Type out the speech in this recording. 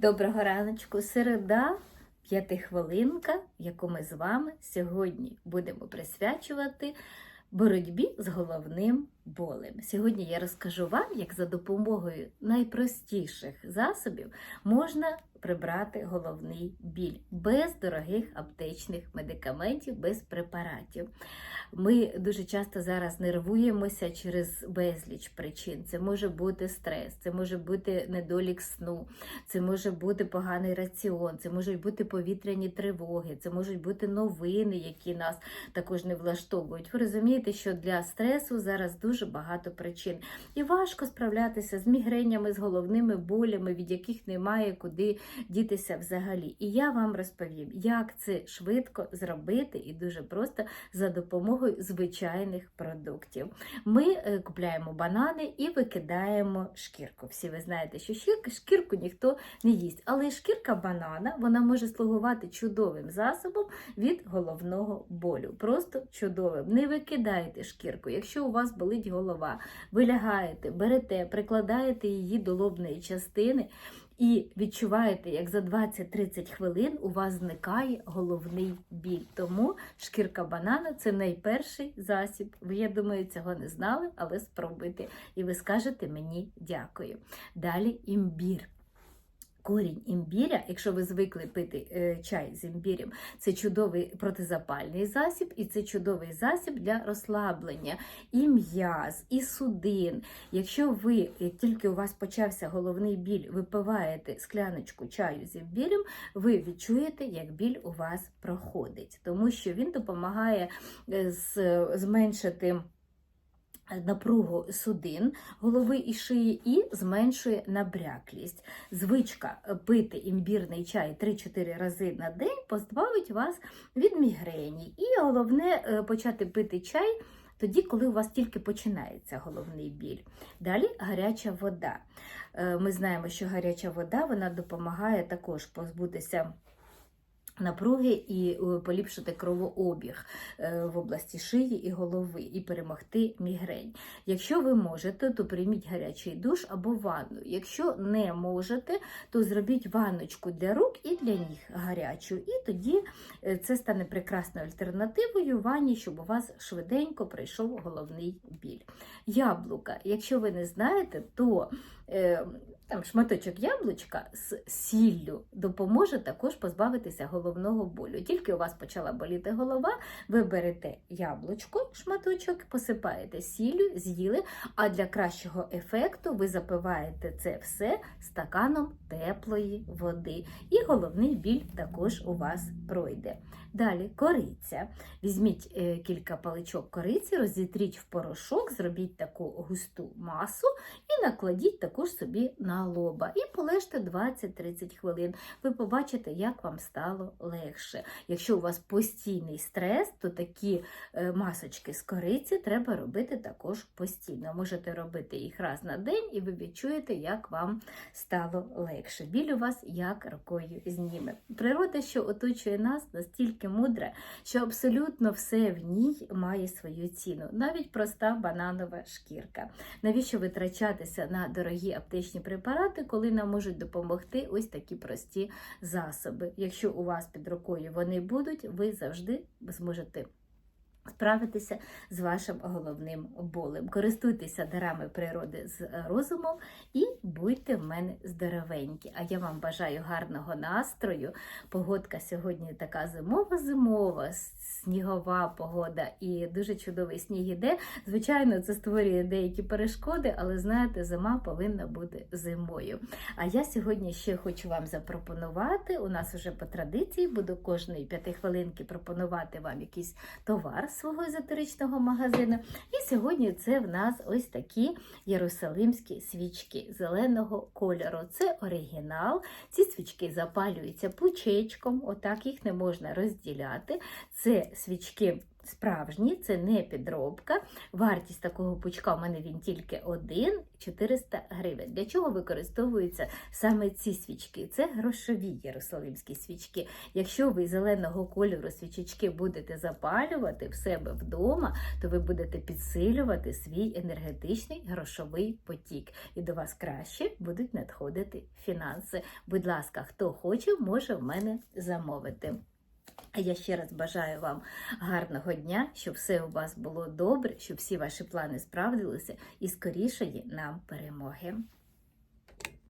Доброго раночку, середа, п'ятихвилинка, яку ми з вами сьогодні будемо присвячувати боротьбі з головним болем. Сьогодні я розкажу вам, як за допомогою найпростіших засобів можна прибрати головний біль без дорогих аптечних медикаментів, без препаратів. Ми дуже часто зараз нервуємося через безліч причин. Це може бути стрес, це може бути недолік сну, це може бути поганий раціон, це можуть бути повітряні тривоги, це можуть бути новини, які нас також не влаштовують. Ви розумієте, що для стресу зараз дуже багато причин. І важко справлятися з мігренями, з головними болями, від яких немає куди дітися взагалі. І я вам розповім, як це швидко зробити і дуже просто за допомогою звичайних продуктів. Ми е, купляємо банани і викидаємо шкірку. Всі ви знаєте, що шкірку ніхто не їсть, але шкірка банана вона може слугувати чудовим засобом від головного болю. Просто чудовим. Не викидайте шкірку. Якщо у вас болить голова, ви лягаєте, берете, прикладаєте її до лобної частини. І відчуваєте, як за 20-30 хвилин у вас зникає головний біль. Тому шкірка банана це найперший засіб. Ви, я думаю, цього не знали, але спробуйте. І ви скажете мені дякую. Далі імбір. Корінь імбіря, якщо ви звикли пити е, чай з імбірем, це чудовий протизапальний засіб, і це чудовий засіб для розслаблення і м'яз, і судин. Якщо ви, як тільки у вас почався головний біль, випиваєте скляночку чаю з імбірем, ви відчуєте, як біль у вас проходить, тому що він допомагає е, зменшити напругу судин голови і шиї і зменшує набряклість. Звичка е, пити імбірний чай 3-4 рази на день позбавить вас від мігрені. І головне е, почати пити чай. Тоді, коли у вас тільки починається головний біль. Далі гаряча вода. Е, Ми знаємо, що гаряча вода вона допомагає також позбутися напруги і е, поліпшити кровообіг е, в області шиї і голови, і перемогти мігрень. Якщо ви можете, то прийміть гарячий душ або ванну. Якщо не можете, то зробіть ванночку для рук і для ніг гарячу. І тоді е, це стане прекрасною альтернативою ванні, щоб у вас швиденько пройшов головний біль. Яблука. Якщо ви не знаєте, то там шматочок яблучка з сіллю допоможе також позбавитися головного болю. Тільки у вас почала боліти голова, ви берете яблучко, шматочок, посипаєте сіллю, з'їли, а для кращого ефекту ви запиваєте це все стаканом теплої води. І головний біль також у вас пройде. Далі кориця. Візьміть е, кілька паличок кориці, розітріть в порошок, зробіть таку густу масу і накладіть також собі на лоба. І полежте 20-30 хвилин. Ви побачите, як вам стало легше. Якщо у вас постійний стрес, то такі е, масочки з кориці треба робити також постійно. Можете робити їх раз на день, і ви відчуєте, як вам стало легше. Біль у вас як рукою зніме. Природа, що оточує нас, настільки мудра, що абсолютно все в ній має свою ціну, навіть проста бананова шкірка. Навіщо витрачатися на дорогі аптечні препарати, коли нам можуть допомогти ось такі прості засоби? Якщо у вас під рукою вони будуть, ви завжди зможете. Справитися з вашим головним болем. Користуйтеся дарами природи з розумом і будьте в мене здоровенькі. А я вам бажаю гарного настрою. Погодка сьогодні така зимова-зимова, снігова погода і дуже чудовий сніг іде. Звичайно, це створює деякі перешкоди, але знаєте, зима повинна бути зимою. А я сьогодні ще хочу вам запропонувати. У нас вже по традиції буду кожної п'яти хвилинки пропонувати вам якийсь товар свого езотеричного магазину. І сьогодні це в нас ось такі єрусалимські свічки зеленого кольору. Це оригінал. Ці свічки запалюються пучечком, отак їх не можна розділяти. Це свічки справжні, це не підробка. Вартість такого пучка у мене він тільки один 400 гривень. Для чого використовуються саме ці свічки? Це грошові єрусалимські свічки. Якщо ви зеленого кольору свічечки будете запалювати в себе вдома, то ви будете підсилювати свій енергетичний грошовий потік, і до вас краще будуть надходити фінанси. Будь ласка, хто хоче, може в мене замовити. Я ще раз бажаю вам гарного дня, щоб все у вас було добре, щоб всі ваші плани справдилися і скорішої нам перемоги.